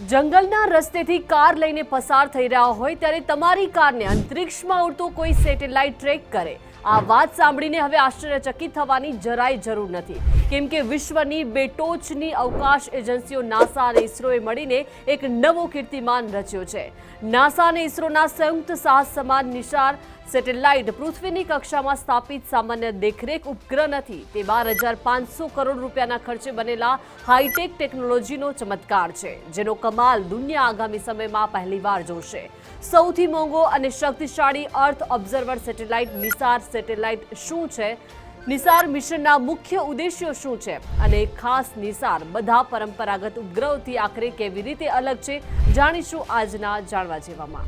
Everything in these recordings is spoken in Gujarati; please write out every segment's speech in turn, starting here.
જંગલના રસ્તેથી કાર લઈને પસાર થઈ રહ્યા હોય ત્યારે તમારી કારને અંતરિક્ષમાં ઉડતો કોઈ સેટેલાઇટ ટ્રેક કરે. આ વાત સાંભળીને હવે આશ્ચર્યચકિત થવાની જરાય જરૂર નથી. કેમ કે વિશ્વની બે ટોચની અવકાશ એજન્સીઓ નાસા અને ઇસરોએ મળીને એક નવો કીર્તિમાન રચ્યો છે. નાસા અને ઇસરોના સંયુક્ત સાહસ સમાન નિશાર સેટેલાઇટ પૃથ્વીની કક્ષામાં સ્થાપિત સામાન્ય દેખરેખ ઉપગ્રહ નથી. તે બાર હજાર પાંચસો કરોડ રૂપિયાના ખર્ચે બનેલા હાઈટેક ટેકનોલોજીનો ચમત્કાર છે, જેનો કમાલ દુનિયા આગામી સમયમાં પહેલીવાર જોશે. સૌથી મોંઘો અને શક્તિશાળી earth observer satellite NISAR satellite શું છે? નિસાર મિશનના મુખ્ય ઉદ્દેશ્યો શું છે? અને ખાસ નિસાર બધા પરંપરાગત ઉપગ્રહોથી આખરે કેવી રીતે અલગ છે? જાણીશું આજના જાણવા જેવામાં.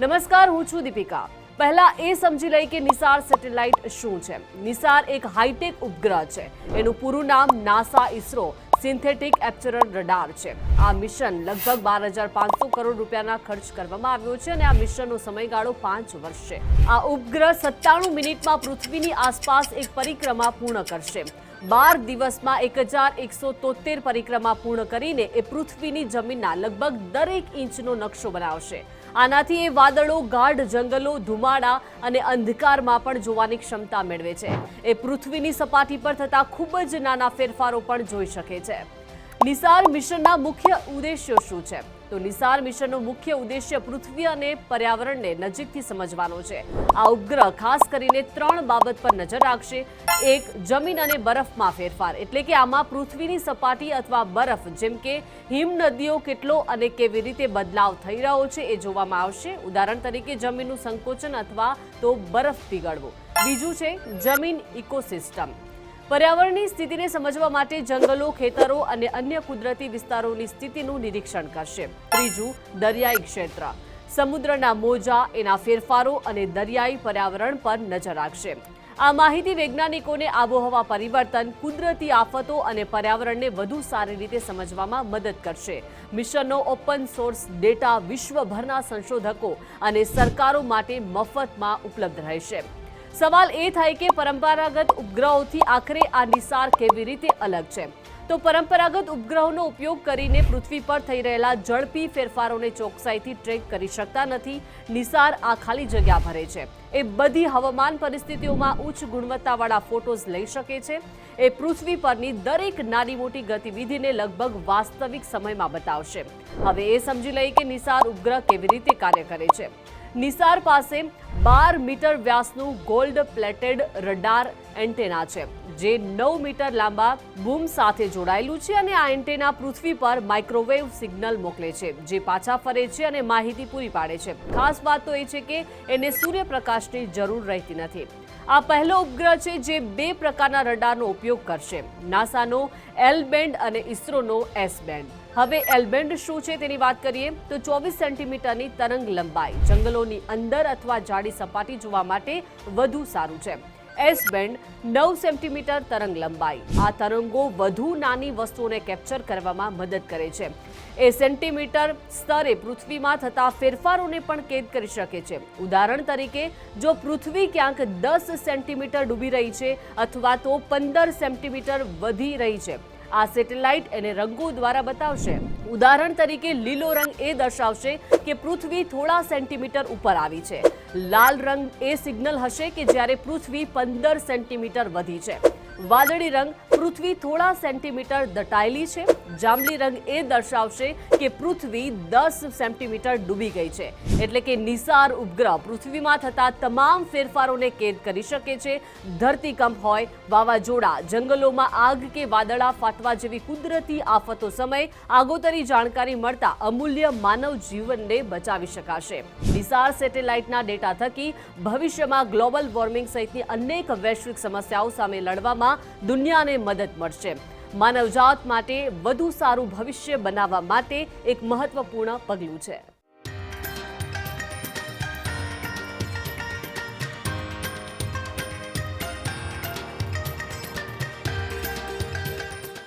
નમસ્કાર, હું છું દીપિકા. પહેલા એ સમજી લઈ કે નિસાર સેટેલાઇટ શું છે. નિસાર એક હાઈટેક ઉપગ્રહ છે. એનું પૂરું નામ NASA ISRO synthetic aperture radar છે. આ મિશન લગભગ બાર હજાર પાંચસો કરોડ રૂપિયાના ખર્ચ કરવામાં આવ્યો છે અને આ મિશનનો સમયગાળો પાંચ વર્ષ છે. આ ઉપગ્રહ સત્તાણું મિનિટમાં પૃથ્વીની આસપાસ એક પરિક્રમા પૂર્ણ કરશે. બાર દિવસમાં એક હજાર એકસો તોતેર પરિક્રમા પૂર્ણ કરીને એ પૃથ્વીની જમીનના લગભગ દરેક ઇંચનો નકશો બનાવશે. આનાથી એ વાદળો, ગાઢ જંગલો, ધુમાડા અને અંધકારમાં પણ જોવાની ક્ષમતા મેળવે છે. એ પૃથ્વીની સપાટી પર થતા ખૂબ જ નાના ફેરફારો પણ જોઈ શકે છે. નિસાર મિશનના મુખ્ય ઉદ્દેશ્યો શું છે? તો નિસાર મિશનનો મુખ્ય ઉદ્દેશ્ય પૃથ્વી અને પર્યાવરણને નજીકથી સમજવાનો છે. આ ઉપગ્રહ ખાસ કરીને ત્રણ બાબત પર નજર રાખશે. એક, જમીન અને બરફમાં ફેરફાર. એટલે કે આમાં પૃથ્વીની સપાટી અથવા બરફ, જેમ કે હિમનદીઓ કેટલો અને કેવી રીતે બદલાવ થઈ રહ્યો છે એ જોવામાં આવશે. ઉદાહરણ તરીકે, જમીનનું સંકોચન અથવા તો બરફ પીગળવો. બીજું છે, જમીન ઇકોસિસ્ટમ. પર્યાવરણની સ્થિતિને સમજવા માટે જંગલો, ખેતરો અને અન્ય કુદરતી વિસ્તારોની સ્થિતિનું નિરીક્ષણ કરશે. ત્રીજું, દરિયાઈ ક્ષેત્ર. સમુદ્રના મોજા, એના ફેરફારો અને દરિયાઈ પર્યાવરણ પર નજર રાખશે. આ માહિતી વૈજ્ઞાનિકોને આબોહવા પરિવર્તન, કુદરતી આફતો અને પર્યાવરણને વધુ સારી રીતે સમજવામાં મદદ કરશે. મિશનનો ઓપન સોર્સ ડેટા વિશ્વભરના સંશોધકો અને સરકારો માટે મફતમાં ઉપલબ્ધ રહેશે. સવાલ એ થાય કે પરંપરાગત ઉપગ્રહોથી આખરે આ નિસાર કેવી રીતે અલગ છે? તો પરંપરાગત ઉપગ્રહોનો ઉપયોગ કરીને પૃથ્વી પર થઈ રહેલા ઝડપી ફેરફારોને ચોકસાઈથી ટ્રેક કરી શકતા નથી. નિસાર આ ખાલી જગ્યા ભરે છે. એ બધી હવામાન પરિસ્થિતિઓમાં ઉચ્ચ ગુણવત્તાવાળા ફોટોઝ લઈ શકે છે. એ પૃથ્વી પરની દરેક નાની મોટી ગતિવિધિને લગભગ વાસ્તવિક સમયમાં બતાવશે. હવે એ સમજી લઈએ કે નિસાર ઉપગ્રહ કેવી રીતે કાર્ય કરે છે. નિસાર પાસે બાર મીટર વ્યાસનું ગોલ્ડ પ્લેટેડ રડાર એન્ટેના છે, જે નવ મીટર લાંબા બૂમ સાથે જોડાયેલું છે અને આ એન્ટેના પૃથ્વી પર માઇક્રોવેવ સિગ્નલ મોકલે છે, જે પાછા ફરે છે અને માહિતી પૂરી પાડે છે. ખાસ વાત તો એ છે કે એને સૂર્યપ્રકાશની જરૂર રહેતી નથી. આ પહેલો ઉપગ્રહ છે જે બે પ્રકારના રડારનો ઉપયોગ કરશે. નાસાનો એલ બેન્ડ અને ઇસરોનો એસ બેન્ડ હવે એલબેન્ડ શું છે તેની વાત કરીએ તો ચોવીસ સેન્ટીમીટરની તરંગ લંબાઈ જંગલોની અંદર અથવા જાડી સપાટી જોવા માટે વધુ સારું છે. એસ બેન્ડ નવ સેન્ટીમીટર તરંગ લંબાઈ. આ તરંગો વધુ નાની વસ્તુઓને કેપ્ચર કરવામાં મદદ કરે છે. એ સેન્ટીમીટર સ્તરે પૃથ્વીમાં થતા ફેરફારોને પણ કેદ કરી શકે છે. ઉદાહરણ તરીકે, જો પૃથ્વી ક્યાંક દસ સેન્ટીમીટર ડૂબી રહી છે અથવા તો પંદર સેન્ટીમીટર વધી રહી છે, આ સેટેલાઇટ એને રંગો દ્વારા બતાવશે. ઉદાહરણ તરીકે લીલો રંગ એ દર્શાવશે કે પૃથ્વી થોડા સેન્ટીમીટર ઉપર આવી છે. લાલ રંગ એ સિગ્નલ હશે કે જ્યારે પૃથ્વી પંદર સેન્ટીમીટર વધી છે. વાદળી રંગ પૃથ્વી થોડા સેન્ટીમીટર દટાયેલી છે. જાંબલી રંગ એ દર્શાવશે કે પૃથ્વી દસ સેન્ટીમીટર ડૂબી ગઈ છે. એટલે કે નિસાર ઉપગ્રહ પૃથ્વીમાં થતા તમામ ફેરફારોને કેદ કરી શકે છે. ધરતીકંપ હોય, વાવાઝોડા, જંગલોમાં આગ કે વાદળા ફાટવા જેવી કુદરતી આફતો સમય આગોતરી જાણકારી મળતા અમૂલ્ય માનવ જીવનને બચાવી શકાશે. નિસાર સેટેલાઇટના ડેટા થકી ભવિષ્યમાં ગ્લોબલ વોર્મિંગ સહિતની અનેક વૈશ્વિક સમસ્યાઓ સામે લડવામાં દુનિયાને મદદ મળશે. માનવજાત માટે વધુ સારું ભવિષ્ય બનાવવા માટે એક મહત્વપૂર્ણ પગલું છે.